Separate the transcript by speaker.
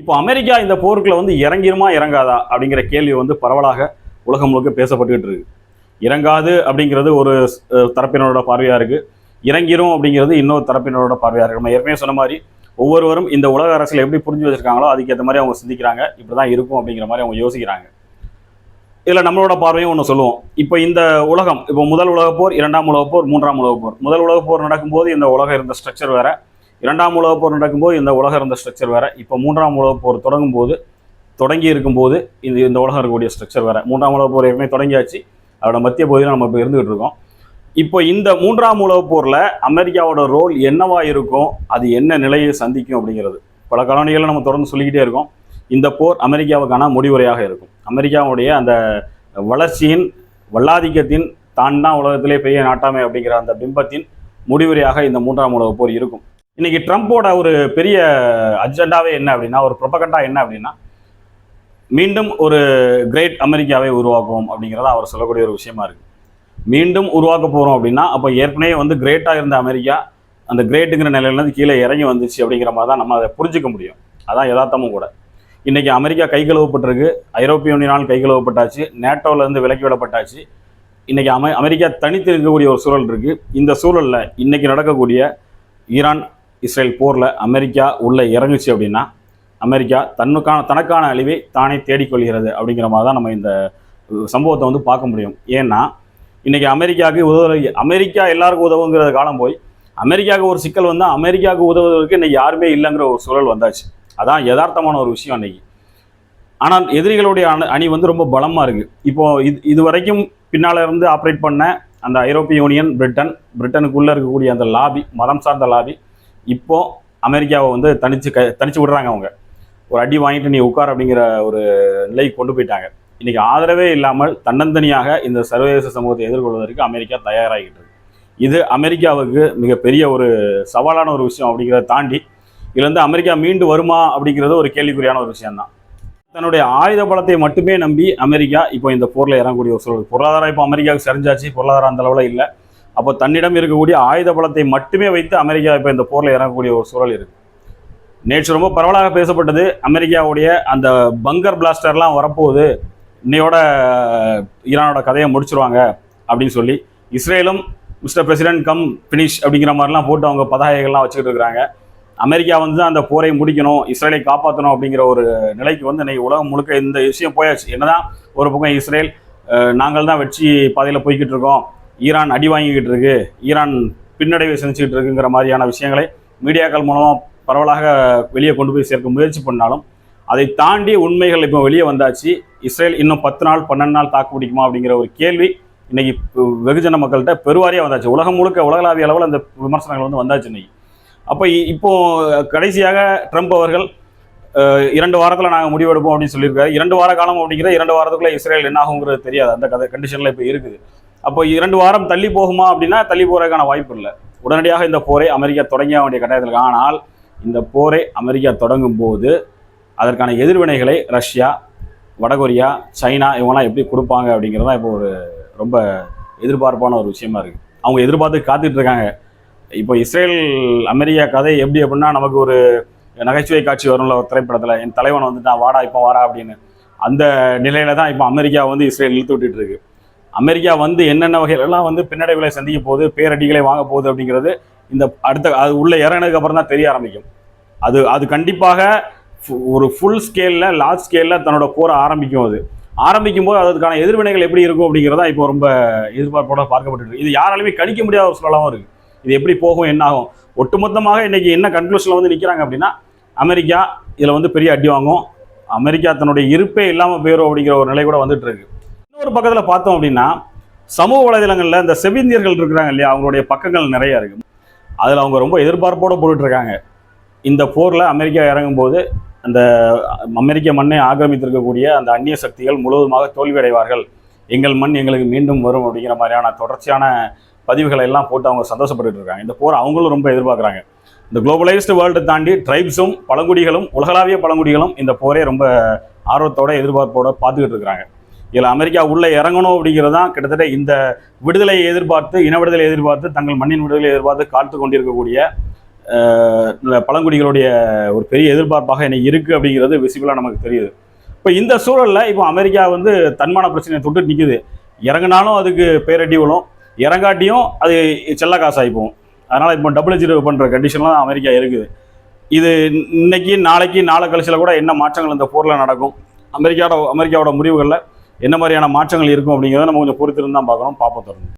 Speaker 1: இப்போ அமெரிக்கா இந்த போருக்குள்ள வந்து இறங்கிருமா இறங்காதா அப்படிங்கிற கேள்வி வந்து பரவலாக உலகம் முழுக்க பேசப்பட்டுக்கிட்டு இருக்கு. இறங்காது அப்படிங்கிறது ஒரு தரப்பினரோட பார்வையா இருக்கு. இறங்கிரும் அப்படிங்கிறது இன்னொரு தரப்பினரோட பார்வையா இருக்கு. நம்ம ஏற்கனவே சொன்ன மாதிரி ஒவ்வொருவரும் இந்த உலக அரசியல் எப்படி புரிஞ்சு வச்சிருக்காங்களோ அதுக்கேற்ற மாதிரி அவங்க சிந்திக்கிறாங்க. இப்படிதான் இருக்கும் அப்படிங்கிற மாதிரி அவங்க யோசிக்கிறாங்க. இதில் நம்மளோட பார்வையும் ஒன்று சொல்லுவோம். இப்போ இந்த உலகம் இப்போ முதல் உலக போர் இரண்டாம் உலக போர் மூன்றாம் உலக போர். முதல் உலகப் போர் நடக்கும்போது இந்த உலகம் இருந்த ஸ்ட்ரக்சர் வேறு. இரண்டாம் உலகப் போர் நடக்கும்போது இந்த உலகம் இருந்த ஸ்ட்ரக்சர் வேறு. இப்போ மூன்றாம் உலகப் போர் தொடங்கும் போது தொடங்கி இருக்கும்போது இது இந்த உலகம் இருக்கக்கூடிய ஸ்ட்ரக்சர் வேறு. மூன்றாம் உலகப் போர் ஏற்கனவே தொடங்கியாச்சு. அதோட மத்திய பகுதியில் நம்ம இப்போ இருந்துகிட்டு இருக்கோம். இப்போ இந்த மூன்றாம் உலகப் போரில் அமெரிக்காவோட ரோல் என்னவா இருக்கும்? அது என்ன நிலையை சந்திக்கும் அப்படிங்கிறது. பல காலணிகளை நம்ம தொடர்ந்து சொல்லிக்கிட்டே இருக்கோம். இந்த போர் அமெரிக்காவுக்கான முடிவுரையாக இருக்கும். அமெரிக்காவுடைய அந்த வளர்ச்சியின் வல்லாதிக்கத்தின் தான் தான் உலகத்திலே பெரிய நாட்டாமை அப்படிங்கிற அந்த பிம்பத்தின் முடிவுரையாக இந்த மூன்றாம் உலகப் போர் இருக்கும். இன்னைக்கு ட்ரம்ப்போட ஒரு பெரிய அஜெண்டாவே என்ன அப்படின்னா ஒரு ப்ரொபகண்டா என்ன அப்படின்னா மீண்டும் ஒரு கிரேட் அமெரிக்காவை உருவாக்குவோம் அப்படிங்கிறத அவர் சொல்லக்கூடிய ஒரு விஷயமா இருக்கு. மீண்டும் உருவாக்க போகிறோம் அப்படின்னா அப்போ ஏற்கனவே வந்து கிரேட்டாக இருந்த அமெரிக்கா அந்த கிரேட்டுங்கிற நிலையிலேருந்து கீழே இறங்கி வந்துச்சு அப்படிங்கிற மாதிரி தான் நம்ம அதை புரிஞ்சுக்க முடியும். அதான் யதார்த்தமும் கூட. இன்றைக்கி அமெரிக்கா கை கழுவப்பட்டிருக்கு ஐரோப்பிய யூனியனால் கை கழுவப்பட்டாச்சு நேட்டோவிலேருந்து விலக்கி விடப்பட்டாச்சு. இன்றைக்கி அமெ அமெரிக்கா தனித்து இருக்கக்கூடிய ஒரு சூழல் இருக்குது இந்த சூழலில் இன்றைக்கி நடக்கக்கூடிய ஈரான் இஸ்ரேல் போரில் அமெரிக்கா உள்ளே இறங்குச்சு அப்படின்னா அமெரிக்கா தன்னுக்கான தனக்கான அழிவை தானே தேடிக்கொள்கிறது அப்படிங்கிற மாதிரி தான் நம்ம இந்த சம்பவத்தை வந்து பார்க்க முடியும். ஏன்னா இன்றைக்கி அமெரிக்காவுக்கு உதவ அமெரிக்கா எல்லாருக்கும் உதவுங்கிற காலம் போய் அமெரிக்காவுக்கு ஒரு சிக்கல் வந்தால் அமெரிக்காவுக்கு உதவுவதற்கு இன்றைக்கி யாருமே இல்லைங்கிற ஒரு சூழல் வந்தாச்சு. அதான் யதார்த்தமான ஒரு விஷயம் அன்னைக்கு. ஆனால் எதிரிகளுடைய அணி அணி வந்து ரொம்ப பலமாக இருக்குது இப்போ இது இது வரைக்கும் பின்னால் இருந்து ஆப்ரேட் பண்ண அந்த ஐரோப்பிய யூனியன் பிரிட்டன் பிரிட்டனுக்குள்ளே இருக்கக்கூடிய அந்த லாபி மதம் சார்ந்த லாபி இப்போ அமெரிக்காவை வந்து தனிச்சு க தனிச்சு விடுறாங்க அவங்க. ஒரு அடி வாங்கிட்டு நீ உட்கார் அப்படிங்கிற ஒரு நிலைக்கு கொண்டு போயிட்டாங்க. இன்றைக்கி ஆதரவே இல்லாமல் தன்னந்தனியாக இந்த சர்வதேச சமூகத்தை எதிர்கொள்வதற்கு அமெரிக்கா தயாராகிட்டு இருக்கு. இது அமெரிக்காவுக்கு மிகப்பெரிய ஒரு சவாலான ஒரு விஷயம் அப்படிங்கிறத தாண்டி இதுலேருந்து அமெரிக்கா மீண்டு வருமா அப்படிங்கிறது ஒரு கேள்விக்குறியான ஒரு விஷயம்தான். தன்னுடைய ஆயுத பலத்தை மட்டுமே நம்பி அமெரிக்கா இப்போ இந்த போரில் இறங்கக்கூடிய ஒரு சூழல். பொருளாதாரம் இப்போ அமெரிக்காவுக்கு சரிஞ்சாச்சு. பொருளாதாரம் அந்த அளவில் இல்லை. அப்போ தன்னிடம் இருக்கக்கூடிய ஆயுத பலத்தை மட்டுமே வைத்து அமெரிக்கா இப்போ இந்த போரில் இறங்கக்கூடிய ஒரு சூழல் இருக்குது நேற்று ரொம்ப பரவலாக பேசப்பட்டது அமெரிக்காவுடைய அந்த பங்கர் பிளாஸ்டர்லாம் வரப்போகுது இன்னையோட ஈரானோட கதையை முடிச்சிருவாங்க அப்படின்னு சொல்லி இஸ்ரேலும் மிஸ்டர் பிரசிடென்ட் கம் ஃபினிஷ் அப்படிங்கிற மாதிரிலாம் போட்டு அவங்க பதாகைகள்லாம் வச்சுக்கிட்டு இருக்கிறாங்க. அமெரிக்கா வந்து அந்த போரை முடிக்கணும் இஸ்ரேலை காப்பாற்றணும் அப்படிங்கிற ஒரு நிலைக்கு வந்து இன்னைக்கு உலகம் முழுக்க இந்த விஷயம் போயாச்சு. என்னதான் ஒரு பக்கம் இஸ்ரேல் நாங்கள் தான் வெற்றி பாதையில் போய்கிட்டு இருக்கோம் ஈரான் அடி வாங்கிக்கிட்டு இருக்கு ஈரான் பின்னடைவை செஞ்சுக்கிட்டு இருக்குங்கிற மாதிரியான விஷயங்களை மீடியாக்கள் மூலமாக பரவலாக வெளியே கொண்டு போய் சேர்க்க முயற்சி பண்ணாலும் அதை தாண்டி உண்மைகள் இப்போ வெளியே வந்தாச்சு. இஸ்ரேல் இன்னும் பத்து நாள் பன்னெண்டு நாள் தாக்கு பிடிக்குமா அப்படிங்கிற ஒரு கேள்வி இன்னைக்கு வெகுஜன மக்கள்கிட்ட பெருவாரியாக வந்தாச்சு. உலகம் முழுக்க உலகளாவிய அளவில் அந்த விமர்சனங்கள் வந்து வந்தாச்சு இன்னைக்கு. அப்போ இப்போ கடைசியாக ட்ரம்ப் அவர்கள் இரண்டு வாரத்தில் நாங்கள் முடிவெடுப்போம் அப்படின்னு சொல்லியிருக்காரு. இரண்டு வார காலம் அப்படிங்கிற இரண்டு வாரத்துக்குள்ளே இஸ்ரேல் என்ன ஆகுங்கிறது தெரியாது. அந்த கதை கண்டிஷனில் இப்போ இருக்குது. அப்போ இரண்டு வாரம் தள்ளி போகுமா அப்படின்னா தள்ளி போகிறதுக்கான வாய்ப்பு இல்லை. உடனடியாக இந்த போரை அமெரிக்கா தொடங்க வேண்டிய கட்டாயத்தில் ஆனால் இந்த போரை அமெரிக்கா தொடங்கும் போது அதற்கான எதிர்வினைகளை ரஷ்யா வடகொரியா சைனா இவங்கெல்லாம் எப்படி கொடுப்பாங்க அப்படிங்கிறது தான் இப்போ ஒரு ரொம்ப எதிர்பார்ப்பான ஒரு விஷயமா இருக்குது அவங்க எதிர்பார்த்து காத்துட்டு இருக்காங்க. இப்போ இஸ்ரேல் அமெரிக்கா கதை எப்படி அப்படின்னா நமக்கு ஒரு நகைச்சுவை காட்சி வரும்ல ஒரு திரைப்படத்தில். என் தலைவன் வந்துட்டான் வாடா இப்போ வாடா அப்படின்னு. அந்த நிலையில தான் இப்போ அமெரிக்கா வந்து இஸ்ரேல் இழுத்து விட்டுட்டு இருக்கு. அமெரிக்கா வந்து என்னென்ன வகையிலெல்லாம் வந்து பின்னடைவுகளை சந்திக்க போகுது பேரடிகளை வாங்க போகுது அப்படிங்கிறது இந்த அடுத்த அது உள்ளே இறங்கினதுக்கு அப்புறம் தான் தெரிய ஆரம்பிக்கும். அது அது கண்டிப்பாக ஃபு- ஒரு ஃபுல் ஸ்கேலில் லார்ஜ் ஸ்கேலில் தன்னோட போரை ஆரம்பிக்கும் அது. ஆரம்பிக்கும் போது அதுக்கான எதிர்வினைகள் எப்படி இருக்கும் அப்படிங்கிறதா இப்போ ரொம்ப எதிர்பார்ப்போட பார்க்கப்பட்டு இது யாராலுமே கணிக்க முடியாத ஒரு சூழலாகவும் இருக்குது இது எப்படி போகும் என்ன ஆகும்? ஒட்டுமொத்தமாக இன்னைக்கு என்ன கன்க்ளூஷனில் வந்து நிற்கிறாங்க அப்படின்னா அமெரிக்கா இதில் வந்து பெரிய அடி வாங்கும். அமெரிக்கா தன்னுடைய இருப்பே இல்லாமல் போயிடும் அப்படிங்கிற ஒரு நிலை கூட வந்துட்டு இருக்கு. இன்னொரு பக்கத்தில் பார்த்தோம் அப்படின்னா சமூக வலைதளங்களில் இந்த செவிந்தியர்கள் இருக்கிறாங்க இல்லையா அவங்களுடைய பக்கங்கள் நிறைய இருக்கு. அதில் அவங்க ரொம்ப எதிர்பார்ப்போடு போட்டுட்ருக்காங்க இந்த போரில் அமெரிக்கா இறங்கும்போது அந்த அமெரிக்க மண்ணை ஆக்கிரமித்திருக்கக்கூடிய அந்த அந்நிய சக்திகள் முழுவதுமாக தோல்வியடைவார்கள். எங்கள் மண் எங்களுக்கு மீண்டும் வரும் அப்படிங்கிற மாதிரியான தொடர்ச்சியான பதிவுகளை எல்லாம் போட்டு அவங்க சந்தோஷப்பட்டு இருக்காங்க. இந்த போர் அவங்களும் ரொம்ப எதிர்பார்க்குறாங்க. இந்த குளோபலைஸ்டு வேர்ல்டு தாண்டி ட்ரைப்ஸும் பழங்குடிகளும் உலகளாவிய பழங்குடிகளும் இந்த போரே ரொம்ப ஆர்வத்தோட எதிர்பார்ப்போட பார்த்துக்கிட்டு இருக்கிறாங்க. இதில் அமெரிக்கா உள்ளே இறங்கணும் அப்படிங்கிறது தான் கிட்டத்தட்ட இந்த விடுதலையை எதிர்பார்த்து இன விடுதலை எதிர்பார்த்து தங்கள் மண்ணின் விடுதலை எதிர்பார்த்து காத்து கொண்டிருக்கக்கூடிய பழங்குடிகளுடைய ஒரு பெரிய எதிர்பார்ப்பாக இன்னைக்கு இருக்குது அப்படிங்கிறது விசிபிளாக நமக்கு தெரியுது. இப்போ இந்த சூழலில் இப்போ அமெரிக்கா வந்து தன்மான பிரச்சனையை தொட்டு நிற்குது இறங்குனாலும் அதுக்கு பேரடி விழும். இறங்காட்டியும் அது செல்ல காசாகி போகும். அதனால் இப்போ டபுள் ஜீரோ பண்ணுற கண்டிஷன்லாம் அமெரிக்கா இருக்குது. இது இன்னைக்கு நாளைக்கு நாளை கழிச்சில் கூட என்ன மாற்றங்கள் இந்த போரில் நடக்கும்? அமெரிக்காவோட அமெரிக்காவோட முடிவுகளில் என்ன மாதிரியான மாற்றங்கள் இருக்கும் அப்படிங்கிறத நம்ம கொஞ்சம் பொறுத்திருந்து தான் பார்க்கணும். பார்ப்போம் தொடர்ந்து.